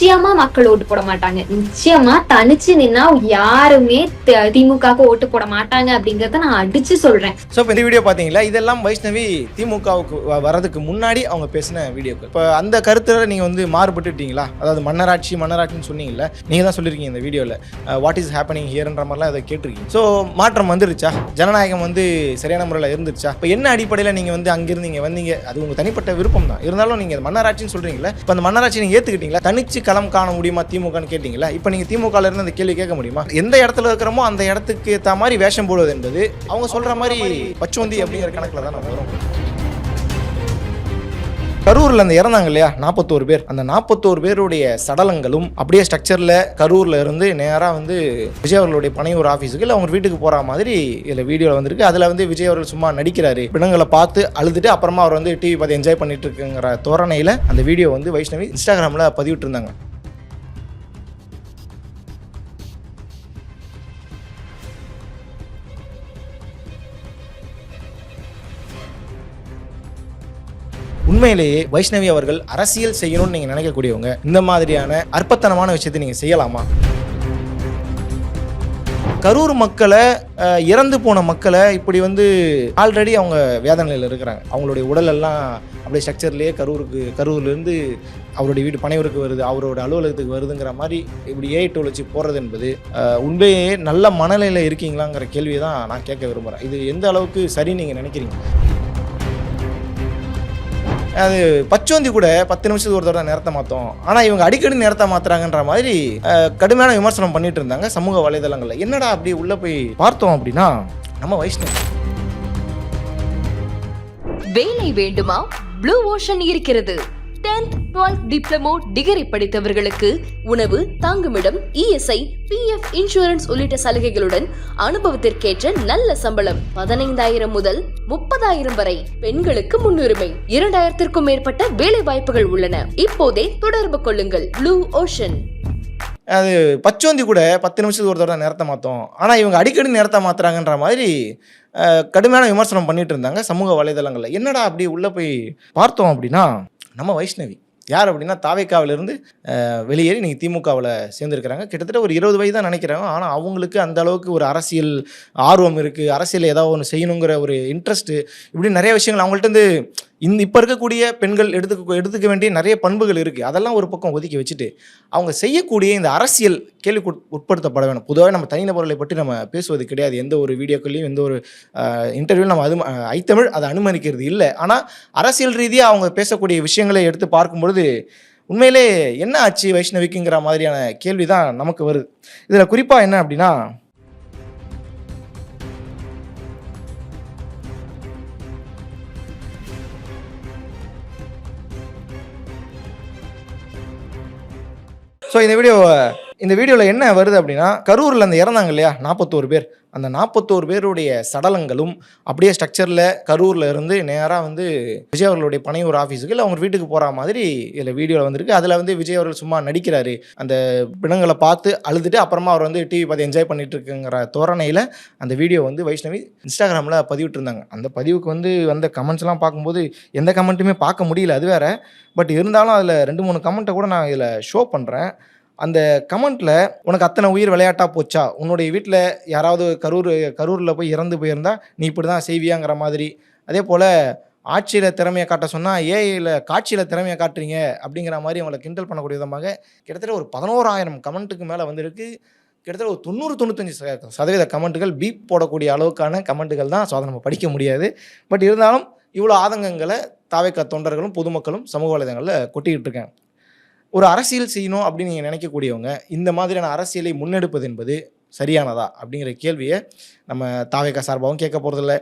நிச்சயமா மக்கள் ஓட்டு போட மாட்டாங்க. நிச்சயமா தனிச்சு நின்னா யாருமே திமுகவுக்கு ஓட்டு போட மாட்டாங்க அப்படிங்கறத நான் அடிச்சு சொல்றேன். ஸோ இப்போ இந்த வீடியோ பாத்தீங்களா? இதெல்லாம் வைஷ்ணவி திமுகவுக்கு வ- வரதுக்கு முன்னாடி அவங்க பேசின வீடியோக்கள் இப்போ அந்த கருத்தில் நீங்கள் வந்து மாறுபட்டுட்டீங்களா? அதாவது மன்னராட்சி மன்னராட்சின்னு சொன்னீங்கல்ல. நீங்கள் தான் சொல்லியிருக்கீங்க இந்த வீடியோவில் வாட் இஸ் ஹேப்பனிங் ஹியர்ன்ற மாதிரிலாம் அதை கேட்டிருக்கீங்க. ஸோ மாற்றம் வந்துருச்சா? ஜனநாயகம் வந்து சரியான முறையில் இருந்துருச்சா? இப்போ என்ன அடிப்படையில் நீங்கள் வந்து அங்கிருந்து இங்கே வந்தீங்க? அது உங்கள் தனிப்பட்ட விருப்பம் தான் இருந்தாலும் நீங்கள் மன்னராட்சின்னு சொல்கிறீங்களா இப்போ அந்த மன்னராட்சி நீங்கள் ஏற்றுக்கிட்டீங்களா தனிச்சு களம் காண முடியுமா திமுகன்னு கேட்டிங்களா இப்போ நீங்கள் திமுகலேருந்து அந்த கேள்வி கேட்க முடியுமா? எந்த இடத்துல இருக்கிறோமோ அந்த இடத்துக்கு ஏற்ற மாதிரி வேஷம் போடுவது என்பது அவங்க சொல்கிற மாதிரி பச்சோந்தி அப்படிங்கிற கணக்கில் தான் நம்ம வரும். கரூரில் அந்த இறந்தாங்க இல்லையா? நாற்பத்தோரு பேர். அந்த நாற்பத்தோரு பேருடைய சடலங்களும் அப்படியே ஸ்ட்ரக்சரில் கரூரில் இருந்து நேராக வந்து விஜய் அவர்களுடைய பனையூர் ஆஃபீஸுக்கு இல்லை அவங்க வீட்டுக்கு போகிற மாதிரி இதில் வீடியோவில் வந்திருக்கு. அதில் வந்து விஜய் அவர்கள் சும்மா நடிக்கிறாரு. பிணங்களை பார்த்து அழுதுட்டு அப்புறமா அவர் வந்து டிவி பார்த்து என்ஜாய் பண்ணிட்டு இருக்குங்கிற தோரணையில் அந்த வீடியோ வந்து வைஷ்ணவி இன்ஸ்டாகிராமில் பதிவிட்டு இருந்தாங்க உண்மையிலேயே வைஷ்ணவி அவர்கள் அரசியல் செய்யணும்னு நீங்கள் நினைக்கக்கூடியவங்க இந்த மாதிரியான அற்பத்தனமான விஷயத்தை நீங்கள் செய்யலாமா? கரூர் மக்களை இறந்து போன மக்களை இப்படி வந்து ஆல்ரெடி அவங்க வேதனையில் இருக்கிறாங்க. அவங்களுடைய உடலெல்லாம் அப்படியே ஸ்ட்ரக்சர்லேயே கரூருக்கு கரூர்லேருந்து அவருடைய வீடு பனையூருக்கு வருது அவரோட அலுவலகத்துக்கு வருதுங்கிற மாதிரி இப்படி ஏஐ டோல் வச்சு போகிறது என்பது உண்மையே நல்ல மனநிலையில் இருக்கீங்களாங்கிற கேள்வியை தான் நான் கேட்க விரும்புகிறேன் இது எந்த அளவுக்கு சரி நீங்கள் நினைக்கிறீங்க? அது பச்சோந்தி கூட பத்து நிமிஷத்துக்கு ஒரு தடவை நேரத்தை மாற்றோம் ஆனால் இவங்க அடிக்கடி நேரத்தை மாத்துறாங்கன்ற மாதிரி கடுமையான விமர்சனம் பண்ணிட்டு இருந்தாங்க சமூக வலைதளங்களில். என்னடா அப்படி உள்ளே போய் பார்த்தோம் அப்படின்னா நம்ம வைஷ்ணவ். வேலை வேண்டுமா? ப்ளூ ஓஷன் இருக்கிறது. 10th 12th டிப்ளமோ டிகிரி படித்தவர்களுக்கு உணவு தங்குமிடம் இஎஸ்ஐ பிஎஃப் இன்சூரன்ஸ் உள்ளிட்ட சலுகைகளுடன் அனுபவத்திற்கேற்ற நல்ல சம்பளம். பதினைந்தாயிரம் முதல் முப்பதாயிரம் வரை பெண்களுக்கு முன்னுரிமை. இரண்டாயிரத்திற்கும் மேற்பட்ட வேலை வாய்ப்புகள் உள்ளன. இப்போதே தொடர்பு கொள்ளுங்கள். ப்ளூ ஓஷன் அது பச்சோந்தி கூட பத்து நிமிஷத்துக்கு ஒரு தடவை நேரத்தை மாற்றோம் ஆனால் இவங்க அடிக்கடி நேரத்தை மாற்றுறாங்கன்ற மாதிரி கடுமையான விமர்சனம் பண்ணிட்டு இருந்தாங்க சமூக வலைதளங்களில். என்னடா அப்படி உள்ளே போய் பார்த்தோம் அப்படின்னா நம்ம வைஷ்ணவி. யார் அப்படின்னா தாவேக்காவிலிருந்து வெளியேறி நீங்கள் திமுகவில் சேர்ந்துருக்கிறாங்க. கிட்டத்தட்ட ஒரு இருபது வயது தான் நினைக்கிறாங்க. ஆனால் அவங்களுக்கு அந்த அளவுக்கு ஒரு அரசியல் ஆர்வம் இருக்குது அரசியல் ஏதாவது ஒன்று செய்யணுங்கிற ஒரு இன்ட்ரெஸ்ட்டு இப்படி நிறைய விஷயங்கள் அவங்கள்ட்ட இருந்து இந்த இப்போ இருக்கக்கூடிய பெண்கள் எடுத்துக்க எடுத்துக்க வேண்டிய நிறைய பண்புகள் இருக்குது அதெல்லாம் ஒரு பக்கம் ஒதுக்கி வச்சுட்டு அவங்க செய்யக்கூடிய இந்த அரசியல் கேள்விக்கு உட்படுத்தப்பட வேணும். பொதுவாக நம்ம தனிநபர்களை பற்றி நம்ம பேசுவது கிடையாது. எந்த ஒரு வீடியோக்கள்லையும் எந்த ஒரு இன்டர்வியூ நம்ம அது ஐத்தமிழ் அதை அனுமதிக்கிறது இல்லை. ஆனால் அரசியல் ரீதியாக அவங்க பேசக்கூடிய விஷயங்களை எடுத்து பார்க்கும்பொழுது உண்மையிலே என்ன ஆச்சு வைஷ்ணவிக்குங்கிற மாதிரியான கேள்வி தான் நமக்கு வருது. இதில் குறிப்பாக என்ன அப்படின்னா ஸோ இந்த வீடியோவை இந்த வீடியோவில் என்ன வருது அப்படின்னா கரூரில் அந்த இறந்தாங்க இல்லையா நாற்பத்தோரு பேர். அந்த நாற்பத்தோரு பேருடைய சடலங்களும் அப்படியே ஸ்ட்ரக்சரில் கரூரில் இருந்து நேராக வந்து விஜய் அவர்களுடைய பனையூர் ஆஃபீஸுக்கு இல்லை அவங்க வீட்டுக்கு போகிற மாதிரி இதில் வீடியோவில் வந்திருக்கு. அதில் வந்து விஜய் அவர்கள் சும்மா நடிக்கிறாரு. அந்த பிணங்களை பார்த்து அழுதுட்டு அப்புறமா அவர் வந்து டிவி பார்த்து என்ஜாய் பண்ணிட்டு இருக்குங்கிற தோரணையில் அந்த வீடியோ வந்து வைஷ்ணவி இன்ஸ்டாகிராமில் பதிவிட்டிருந்தாங்க. அந்த பதிவுக்கு வந்து வந்த கமெண்ட்ஸ்லாம் பார்க்கும்போது எந்த கமெண்ட்டுமே பார்க்க முடியல அது வேற. பட் இருந்தாலும் அதில் ரெண்டு மூணு கமெண்ட்டை கூட நான் இதில் ஷோ பண்ணுறேன் அந்த கமெண்ட்டில் உனக்கு அத்தனை உயிர் விளையாட்டாக போச்சா? உன்னுடைய வீட்டில் யாராவது கரூர் கரூரில் போய் இறந்து போயிருந்தா நீ இப்படி தான் செய்வியாங்கிற மாதிரி. அதே போல் ஆட்சியில் திறமையை காட்ட சொன்னால் ஏஐயில் காட்சியில் திறமையை காட்டுறீங்க அப்படிங்கிற மாதிரி அவங்களை கிண்டல் பண்ணக்கூடிய விதமாக கிட்டத்தட்ட ஒரு பதினோராயிரம் கமெண்ட்டுக்கு மேலே வந்திருக்கு. கிட்டத்தட்ட ஒரு தொண்ணூறு தொண்ணூத்தஞ்சு சதவீத கமெண்ட்டுகள் பீப் போடக்கூடிய அளவுக்கான கமெண்ட்டுகள் தான் ஸோ அதை நம்ம படிக்க முடியாது. பட் இருந்தாலும் இவ்வளோ ஆதங்கங்களை தாவேக்கா தொண்டர்களும் பொதுமக்களும் சமூக வலைதளங்களில் கொட்டிக்கிட்டு இருக்காங்க. ஒரு அரசியல் செய்யணும் அப்படின்னு நீங்கள் நினைக்கக்கூடியவங்க இந்த மாதிரியான அரசியலை முன்னெடுப்பது என்பது சரியானதா? அப்படிங்கிற கேள்வியை நம்ம தாவேக்கா சார்பாகவும் கேட்க போகிறதில்ல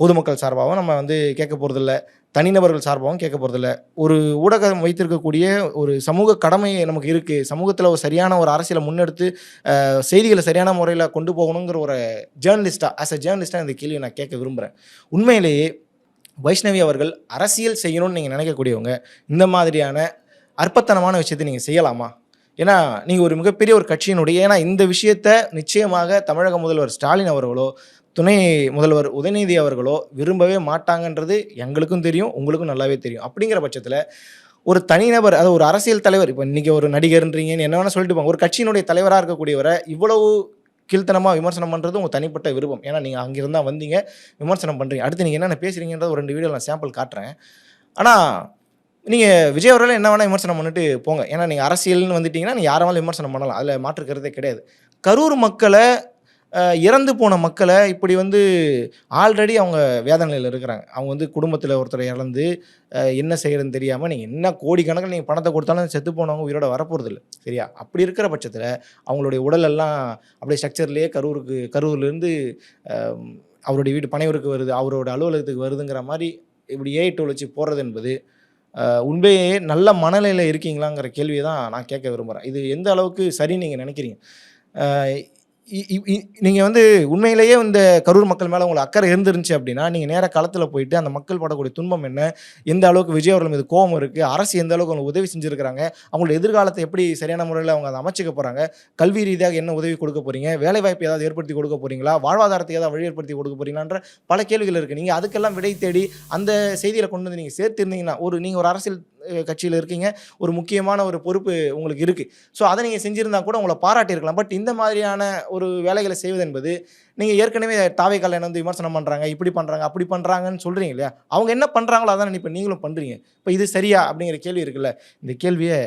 பொதுமக்கள் சார்பாகவும் நம்ம வந்து கேட்க போகிறதில்ல தனிநபர்கள் சார்பாகவும் கேட்க போகிறதில்ல ஒரு ஊடகம் வைத்திருக்கக்கூடிய ஒரு சமூக கடமை நமக்கு இருக்குது சமூகத்தில் ஒரு சரியான ஒரு அரசியலை முன்னெடுத்து செய்திகளை சரியான முறையில் கொண்டு போகணுங்கிற ஒரு ஜேர்னலிஸ்ட்டாக ஆஸ் அ ஜேர்னலிஸ்ட்டாக இந்த கேள்வியை நான் கேட்க விரும்புகிறேன் உண்மையிலேயே வைஷ்ணவி அவர்கள் அரசியல் செய்யணும்னு நீங்கள் நினைக்கக்கூடியவங்க இந்த மாதிரியான அற்பத்தனமான விஷயத்தை நீங்கள் செய்யலாமா? ஏன்னா நீங்கள் ஒரு மிகப்பெரிய ஒரு கட்சியினுடைய ஏன்னா இந்த விஷயத்த நிச்சயமாக தமிழக முதல்வர் ஸ்டாலின் அவர்களோ துணை முதல்வர் உதயநிதி அவர்களோ விரும்பவே மாட்டாங்கன்றது எங்களுக்கும் தெரியும் உங்களுக்கும் நல்லாவே தெரியும். அப்படிங்கிற பட்சத்தில் ஒரு தனிநபர் அதாவது ஒரு அரசியல் தலைவர் இப்போ இன்றைக்கி ஒரு நடிகர்ன்றீங்கன்னு என்ன வேணால் சொல்லிட்டு போங்க. ஒரு கட்சியினுடைய தலைவராக இருக்கக்கூடியவரை இவ்வளவு கீழ்த்தனமாக விமர்சனம் பண்ணுறது உங்கள் தனிப்பட்ட விருப்பம். ஏன்னா நீங்கள் அங்கிருந்தா வந்தீங்க விமர்சனம் பண்ணுறீங்க அடுத்து நீங்கள் என்னென்ன பேசுகிறீங்கன்றது ஒரு ரெண்டு வீடியோ நான் சாம்பிள் காட்டுறேன். ஆனால் நீங்கள் விஜய் அவர்கள் என்ன வேணால் விமர்சனம் பண்ணிட்டு போங்க. ஏன்னா நீங்கள் அரசியல்னு வந்துட்டீங்கன்னா நீங்கள் யாரை வேணாலும் விமர்சனம் பண்ணலாம். அதில் மாற்றுக்கிறதே கிடையாது. கரூர் மக்களை இறந்து போன மக்களை இப்படி வந்து ஆல்ரெடி அவங்க வேதனையில் இருக்கிறாங்க. அவங்க வந்து குடும்பத்தில் ஒருத்தர் இறந்து என்ன செய்கிறதுன்னு தெரியாமல் நீங்கள் என்ன கோடிக்கணக்கில் நீங்கள் பணத்தை கொடுத்தாலும் செத்து போனவங்க உயிரோட வரப்போகிறது இல்லை சரியா? அப்படி இருக்கிற பட்சத்தில் அவங்களுடைய உடலெல்லாம் அப்படியே ஸ்ட்ரக்சர்லேயே கரூருக்கு கரூர்லேருந்து அவருடைய வீடு பனையூருக்கு வருது அவரோட அலுவலகத்துக்கு வருதுங்கிற மாதிரி இப்படி ஏஐ டூல் வச்சு போடுறது என்பது உண்மையே நல்ல மனநிலையில் இருக்கீங்களாங்கிற கேள்வியை தான் நான் கேட்க விரும்புகிறேன் இது எந்த அளவுக்கு சரின்னு நீங்கள் நினைக்கிறீங்க? நீங்கள் வந்து உண்மையிலேயே இந்த கரூர் மக்கள் மேலே உங்களுக்கு அக்கறை இருந்துருந்துச்சு அப்படின்னா நீங்கள் நேராக களத்தில் போயிட்டு அந்த மக்கள் படக்கூடிய துன்பம் என்ன? எந்த அளவுக்கு விஜய் அவர்கள் மீது கோபம் இருக்குது அரசு எந்த அளவுக்கு அவங்களுக்கு உதவி செஞ்சுருக்கிறாங்க? அவங்களோட எதிர்காலத்தை எப்படி சரியான முறையில் அவங்க அதை அமைச்சிக்க போகிறாங்க கல்வி ரீதியாக என்ன உதவி கொடுக்க போகிறீங்க வேலைவாய்ப்பு ஏதாவது ஏற்படுத்தி கொடுக்க போகிறீங்களா வாழ்வாதாரத்தை ஏதாவது வழி ஏற்படுத்தி கொடுக்க போகிறீங்களான்ற பல கேள்விகள் இருக்குது நீங்கள் அதுக்கெல்லாம் விடை தேடி அந்த செய்தியில் கொண்டு வந்து நீங்கள் சேர்த்திருந்தீங்கன்னா ஒரு நீங்கள் ஒரு அரசியல் கட்சியில் இருக்கீங்க. ஒரு முக்கியமான ஒரு பொறுப்பு உங்களுக்கு இருக்குது ஸோ அதை நீங்கள் செஞ்சுருந்தா கூட உங்களை பாராட்டியிருக்கலாம். பட் இந்த மாதிரியான ஒரு வேலைகளை செய்வது என்பது நீங்கள் ஏற்கனவே தாவை கல்யாணம் வந்து விமர்சனம் பண்ணுறாங்க இப்படி பண்ணுறாங்க அப்படி பண்ணுறாங்கன்னு சொல்கிறீங்க இல்லையா? அவங்க என்ன பண்ணுறாங்களோ அதான் இப்போ நீங்களும் பண்ணுறீங்க இப்போ இது சரியா அப்படிங்கிற கேள்வி இருக்குல்ல? இந்த கேள்வியை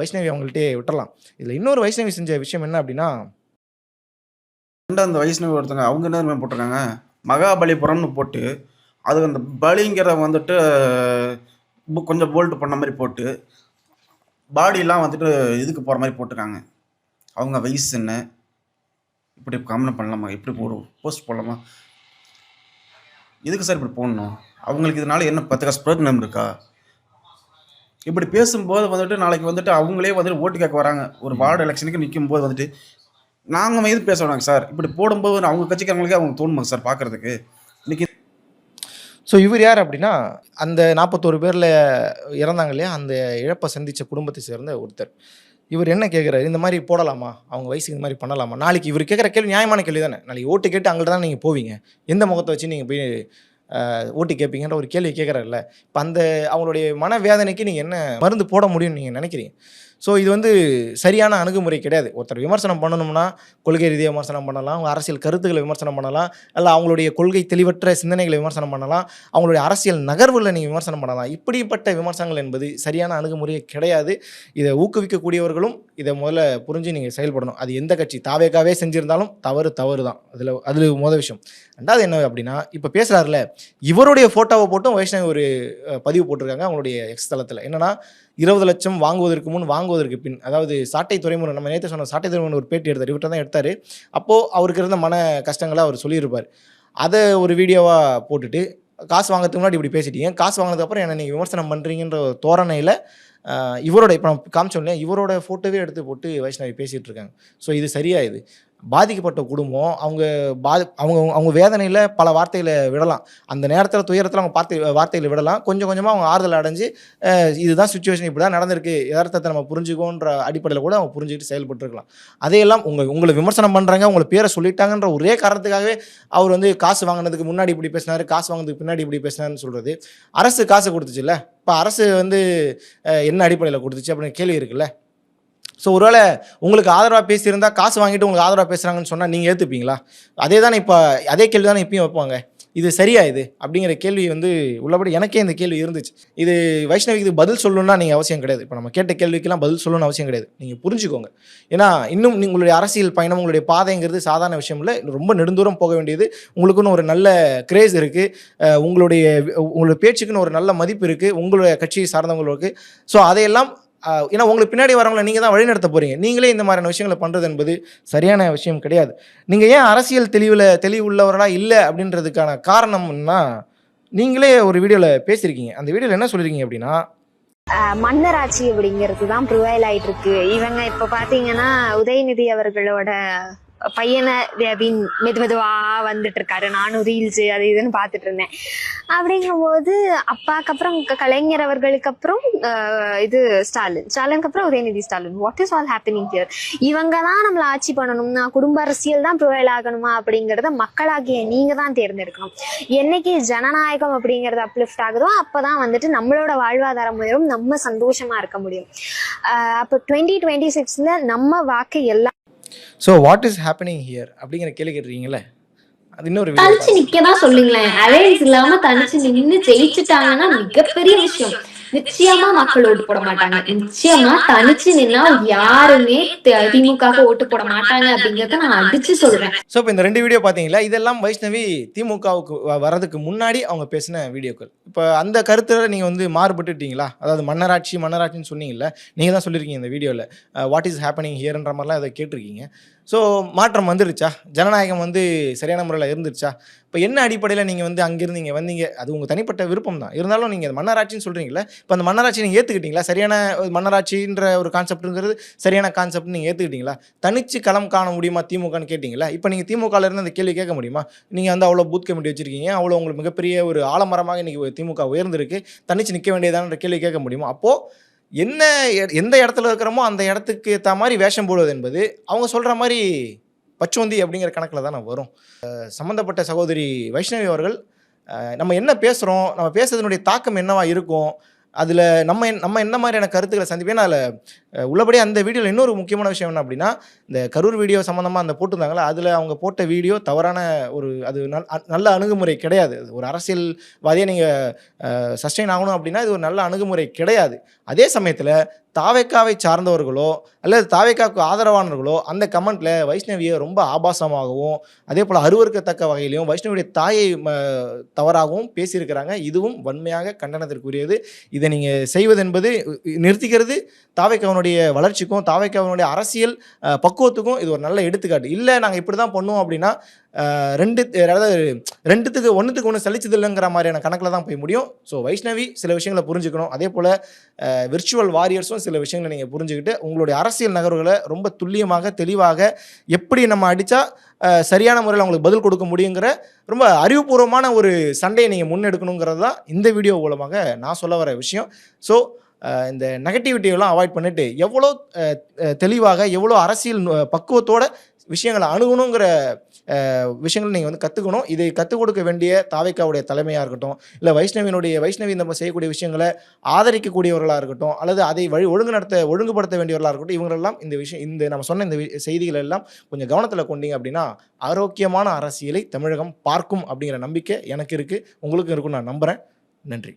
வைஷ்ணவி அவங்கள்ட்டே விட்டுறலாம். இதில் இன்னொரு வைஷ்ணவி செஞ்ச விஷயம் என்ன அப்படின்னா அந்த வைஷ்ணவி ஒருத்தங்க அவங்க என்ன போட்டிருக்காங்க? மகாபலிபுரம்னு போட்டு அது அந்த பலிங்கிறத வந்துட்டு கொஞ்சம் போல்ட் பண்ண மாதிரி போட்டு பாடிலாம் வந்துட்டு இதுக்கு போகிற மாதிரி போட்டிருக்காங்க. அவங்க வயசு என்ன இப்படி கமெண்ட் பண்ணலாமா இப்படி போடும் போஸ்ட் போடலாமா? எதுக்கு சார் இப்படி போடணும்? அவங்களுக்கு இதனால என்ன பத்து காசு பிரயோஜனம் இருக்கா? இப்படி பேசும்போது வந்துட்டு நாளைக்கு வந்துட்டு அவங்களே வந்துட்டு ஓட்டு கேட்க வராங்க. ஒரு வார்டு எலெக்ஷனுக்கு நிற்கும் போது வந்துட்டு நாங்கள் எது பேச வேணாங்க சார் இப்படி போடும்போது அவங்க கட்சிக்காரங்களுக்கே அவங்க தோணுமாங்க சார் பார்க்குறதுக்கு ஸோ இவர் யார் அப்படின்னா அந்த நாற்பத்தோரு பேரில் இறந்தாங்க இல்லையா? அந்த இழப்பை சந்தித்த குடும்பத்தை சேர்ந்த ஒருத்தர். இவர் என்ன கேட்குறாரு இந்த மாதிரி போடலாமா? அவங்க வயசுக்கு இந்த மாதிரி பண்ணலாமா? நாளைக்கு இவர் கேட்குற கேள்வி நியாயமான கேள்வி தானே. நாளைக்கு ஓட்டு கேட்டு அங்கே தான் நீங்கள் போவீங்க. எந்த முகத்தை வச்சு நீங்கள் போய் ஓட்டு கேட்பீங்கன்ற ஒரு கேள்வி கேட்குறாருல்ல இப்போ அந்த அவங்களுடைய மனவேதனைக்கு நீங்கள் என்ன மருந்து போட முடியும்னு நீங்கள் நினைக்கிறீங்க? ஸோ இது வந்து சரியான அணுகுமுறை கிடையாது. ஒருத்தர் விமர்சனம் பண்ணணும்னா கொள்கை ரீதியாக விமர்சனம் பண்ணலாம் அவங்க அரசியல் கருத்துக்களை விமர்சனம் பண்ணலாம் அல்ல அவங்களுடைய கொள்கை தெளிவற்ற சிந்தனைகளை விமர்சனம் பண்ணலாம் அவங்களுடைய அரசியல் நகர்வுகளை நீங்கள் விமர்சனம் பண்ணலாம். இப்படிப்பட்ட விமர்சனங்கள் என்பது சரியான அணுகுமுறையே கிடையாது. இதை ஊக்குவிக்கக்கூடியவர்களும் இதை முதல்ல புரிஞ்சு நீங்கள் செயல்படணும். அது எந்த கட்சி? தாவேக்காவே செஞ்சிருந்தாலும் தவறு தவறு தான். அதில் அதில் முதல் விஷயம். ரெண்டாவது என்ன அப்படின்னா இப்போ பேசுகிறாருல இவருடைய ஃபோட்டோவை போட்டும் வைஷ்ணவி ஒரு பதிவு போட்டிருக்காங்க அவங்களுடைய எக்ஸ் தளத்தில். என்னென்னா இருபது லட்சம் வாங்குவதற்கு முன் வாங்குவதற்கு பின் அதாவது சாட்டை துறைமுறை நம்ம நேற்று சொன்ன சாட்டை துறைமுறை ஒரு பேட்டி எடுத்தார் இவர்கிட்ட தான் எடுத்தார். அப்போது அவருக்கு இருந்த மன கஷ்டங்களை அவர் சொல்லியிருப்பார். அதை ஒரு வீடியோவாக போட்டுட்டு காசு வாங்குறதுக்கு முன்னாடி இப்படி பேசிட்டீங்க காசு வாங்கினதுக்கப்புறம் என்ன நீங்கள் விமர்சனம் பண்ணுறீங்கன்ற தோரணையில் இவரோட இப்போ நான் காமிச்சோம் இல்லையா இவரோட ஃபோட்டோவே எடுத்து போட்டு வைஷ்ணவி பேசிகிட்டு இருக்காங்க. ஸோ இது சரியா இது? பாதிக்கப்பட்ட குடும்பம் அவங்க பாதி அவங்க அவங்க வேதனையில் பல வார்த்தைகளை விடலாம். அந்த நேரத்தில் துயரத்தில் அவங்க வார்த்தை வார்த்தைகளை விடலாம். கொஞ்சம் கொஞ்சமாக அவங்க ஆறுதல் அடைஞ்சு இதுதான் சுச்சுவேஷன் இப்படி தான் நடந்திருக்கு. யதார்த்தத்தை நம்ம புரிஞ்சுக்கோன்ற அடிப்படையில் கூட அவங்க புரிஞ்சுக்கிட்டு செயல்பட்டுருக்கலாம். அதையெல்லாம் உங்கள் உங்களை விமர்சனம் பண்ணுறாங்க உங்களை பேரை சொல்லிட்டாங்கன்ற ஒரே காரணத்துக்காகவே அவர் வந்து காசு வாங்கினதுக்கு முன்னாடி இப்படி பேசினாரு காசு வாங்கினதுக்கு பின்னாடி இப்படி பேசினார்னு சொல்கிறது அரசு காசு கொடுத்துச்சுல்ல? இப்போ அரசு வந்து என்ன அடிப்படையில் கொடுத்துச்சு அப்படின்னு கேள்வி இருக்குல்ல? ஸோ ஒருவேளை உங்களுக்கு ஆதரவாக பேசியிருந்தால் காசு வாங்கிட்டு உங்களுக்கு ஆதரவாக பேசுகிறாங்கன்னு சொன்னால் நீங்கள் ஏற்றுப்பீங்களா அதே தானே இப்போ அதே கேள்வி தானே இப்பயும் வைப்பாங்க. இது சரியா இது? அப்படிங்கிற கேள்வி வந்து உள்ளபடி எனக்கே இந்த கேள்வி இருந்துச்சு. இது வைஷ்ணவிக்கு இது பதில் சொல்லணும்னா நீங்கள் அவசியம் கிடையாது. இப்போ நம்ம கேட்ட கேள்விக்கெல்லாம் பதில் சொல்லணும்னு அவசியம் கிடையாது. நீங்கள் புரிஞ்சுக்கோங்க. ஏன்னா இன்னும் உங்களுடைய அரசியல் பயணம் உங்களுடைய பாதைங்கிறது சாதாரண விஷயம் இல்லை. ரொம்ப நெடுந்தூரம் போக வேண்டியது. உங்களுக்குன்னு ஒரு நல்ல கிரேஸ் இருக்குது உங்களுடைய உங்களுடைய பேச்சுக்குன்னு ஒரு நல்ல மதிப்பு இருக்குது உங்களுடைய கட்சியை சார்ந்தவங்களுக்கு. ஸோ அதையெல்லாம் ஏன்னா உங்களுக்கு பின்னாடி வரவங்களை நீங்கள் தான் வழிநடத்த போகிறீங்க நீங்களே இந்த மாதிரியான விஷயங்களை பண்ணுறது என்பது சரியான விஷயம் கிடையாது. நீங்கள் ஏன் அரசியல் தெளிவில் தெளிவுள்ளவர்களாக இல்லை அப்படின்றதுக்கான காரணம்னா நீங்களே ஒரு வீடியோவில் பேசியிருக்கீங்க. அந்த வீடியோவில் என்ன சொல்லியிருக்கீங்க அப்படின்னா மன்னராட்சி அப்படிங்கிறது தான் ப்ரிவைல் ஆயிட்டு இருக்கு இவங்க இப்ப பாத்தீங்கன்னா உதயநிதி அவர்களோட பையனை ரவின் மெது மெதுவாக வந்துட்டு இருக்காரு நானும் ரீல்ஸு அது இதுன்னு பார்த்துட்டு இருந்தேன் அப்படிங்கும்போது அப்பாக்கு அப்புறம் க- கலைஞர் அவர்களுக்கு அப்புறம் இது ஸ்டாலின். ஸ்டாலினுக்கு அப்புறம் Udhayanidhi Stalin. What is all happening here இவங்க தான் நம்மளை ஆட்சி பண்ணணும்னா குடும்ப அரசியல் தான் ப்ரொவைல் ஆகணுமா அப்படிங்கிறத மக்களாகிய நீங்க தான் தேர்ந்தெடுக்கணும். என்னைக்கு ஜனநாயகம் அப்படிங்கிறது அப்லிஃப்ட் ஆகுதோ அப்பதான் வந்துட்டு நம்மளோட வாழ்வாதாரம் உயரும் நம்ம சந்தோஷமா இருக்க முடியும். அப்போ டுவெண்ட்டி டுவெண்ட்டி சிக்ஸ்ல நம்ம வாக்கு எல்லாம் so what is happening here அப்படிங்கிற கேள்வி கேட்டிருக்கீங்களே அது இன்னொரு தனிச்சு நிக்கதான் சொல்லுங்களேன். அலையன்ஸ் இல்லாம தனிச்சு நின்னு ஜெயிச்சுட்டாங்கன்னா மிகப்பெரிய விஷயம். நிச்சயமா மக்கள் ஓட்டு போட மாட்டாங்க. நிச்சயமா தனிச்சு நின்னா யாருமே திமுகவுக்கு ஓட்டு போட மாட்டாங்க அப்படிங்கறத நான் அடிச்சு சொல்றேன். சோ இப்ப இந்த ரெண்டு வீடியோ பார்த்தீங்களா இதெல்லாம் வைஷ்ணவி திமுகவுக்கு வ- வரதுக்கு முன்னாடி அவங்க பேசின வீடியோக்கள். இப்போ அந்த கருத்துல நீங்க வந்து மாறுபட்டுட்டீங்களா? அதாவது மன்னராட்சி மன்னராட்சின்னு சொன்னீங்கல்ல நீங்க தான் சொல்லியிருக்கீங்க இந்த வீடியோல. வாட் இஸ் ஹேப்பனிங் ஹியர்ன்ற மாதிரிலாம் இதை கேட்டிருக்கீங்க. ஸோ மாற்றம் வந்துருச்சா? ஜனநாயகம் வந்து சரியான முறையில் இருந்துருச்சா? இப்போ என்ன அடிப்படையில் நீங்கள் வந்து அங்கேருந்து இங்கே வந்தீங்க? அது உங்கள் தனிப்பட்ட விருப்பம் தான் இருந்தாலும் நீங்கள் மன்னராட்சின்னு சொல்கிறீங்களே இப்போ அந்த மன்னராட்சி நீங்கள் ஏற்றுக்கிட்டீங்களா சரியான மன்னராட்சின்ற ஒரு கான்செப்ட்டுங்கிறது சரியான கான்செப்ட் நீங்கள் ஏற்றுக்கிட்டீங்களா தனிச்சு களம் காண முடியுமா திமுகன்னு கேட்டிங்களா? இப்போ நீங்கள் திமுகலேருந்து அந்த கேள்வி கேட்க முடியுமா? நீங்கள் வந்து அவ்வளோ பூத் கமிட்டி வச்சிருக்கீங்க அவ்வளோ உங்களுக்கு மிகப்பெரிய ஒரு ஆலமரமாக இன்றைக்கி திமுக உயர்ந்திருக்கு தனிச்சு நிற்க வேண்டியதான்ற கேள்வி கேட்க முடியுமா? அப்போது என்ன எ- எந்த இடத்துல இருக்கிறோமோ அந்த இடத்துக்கு ஏற்ற மாதிரி வேஷம் போடுவது என்பது அவங்க சொல்கிற மாதிரி பச்சோந்தி அப்படிங்கிற கணக்கில் தானே வரும். சம்மந்தப்பட்ட சகோதரி வைஷ்ணவி அவர்கள் நம்ம என்ன பேசுகிறோம் நம்ம பேசுறதுனுடைய தாக்கம் என்னவா இருக்கும் அதில் நம்ம என்- நம்ம என்ன மாதிரியான கருத்துக்களை சந்திப்பேன் அதில் உள்ளபடியே அந்த வீடியோவில் இன்னொரு முக்கியமான விஷயம் என்ன அப்படின்னா இந்த கரூர் வீடியோ சம்மந்தமாக அந்த போட்டிருந்தாங்களே அதில் அவங்க போட்ட வீடியோ தவறான ஒரு அது நல்- நல்ல அணுகுமுறை கிடையாது. ஒரு அரசியல்வாதியை நீங்கள் சஸ்டெயின் ஆகணும் அப்படின்னா இது ஒரு நல்ல அணுகுமுறை கிடையாது. அதே சமயத்தில் தாவேக்காவை சார்ந்தவர்களோ அல்லது தாவேக்காவுக்கு ஆதரவானவர்களோ அந்த கமெண்ட்டில் வைஷ்ணவியை ரொம்ப ஆபாசமாகவும் அதே போல் அருவருக்கத்தக்க வகையிலையும் வைஷ்ணவியுடைய தாயை ம, தவறாகவும் பேசியிருக்கிறாங்க. இதுவும் வன்மையாக கண்டனத்திற்குரியது. இதை நீங்கள் செய்வது என்பது நிறுத்திக்கிறது. தாவேக்காவனுடைய வளர்ச்சிக்கும் தாவேக்காவனுடைய அரசியல் பக்குவத்துக்கும் இது ஒரு நல்ல எடுத்துக்காட்டு. இல்லை நாங்கள் இப்படி தான் பண்ணுவோம் அப்படின்னா ரெண்டு அதாவது ரெண்டுத்துக்கு ஒன்றுத்துக்கு ஒன்று சலிச்சது இல்லைங்கிற மாதிரியான கணக்கில் தான் போய் முடியும். ஸோ வைஷ்ணவி சில விஷயங்களை புரிஞ்சுக்கணும். அதே போல் விர்ச்சுவல் வாரியர்ஸும் சில விஷயங்களை நீங்கள் புரிஞ்சுக்கிட்டு உங்களுடைய அரசியல் நகர்வுகளை ரொம்ப துல்லியமாக தெளிவாக எப்படி நம்ம அடித்தா சரியான முறையில் அவங்களுக்கு பதில் கொடுக்க முடியுங்கிற ரொம்ப அறிவுபூர்வமான ஒரு சண்டையை நீங்கள் முன்னெடுக்கணுங்கிறது தான் இந்த வீடியோ மூலமாக நான் சொல்ல வர விஷயம். ஸோ இந்த நெகட்டிவிட்டியெல்லாம் அவாய்ட் பண்ணிவிட்டு எவ்வளோ தெளிவாக எவ்வளோ அரசியல் பக்குவத்தோட விஷயங்களை அணுகணுங்கிற விஷயங்களை நீங்கள் வந்து கற்றுக்கணும் இதை கற்றுக் கொடுக்க வேண்டிய தாவைக்காவுடைய தலைமையாக இருக்கட்டும் இல்லை வைஷ்ணவியினுடைய வைஷ்ணவி நம்ம செய்யக்கூடிய விஷயங்களை ஆதரிக்கக்கூடியவர்களாக இருக்கட்டும் அல்லது அதை வழி ஒழுங்கு நடத்த ஒழுங்குபடுத்த வேண்டியவர்களாக இருக்கட்டும் இவங்களெல்லாம் இந்த விஷயம் இந்த நம்ம சொன்ன இந்த வி- செய்திகள் எல்லாம் கொஞ்சம் கவனத்தில் கொண்டீங்க அப்படின்னா ஆரோக்கியமான அரசியலை தமிழகம் பார்க்கும் அப்படிங்கிற நம்பிக்கை எனக்கு இருக்குது உங்களுக்கும் இருக்குன்னு நான் நம்புகிறேன் நன்றி.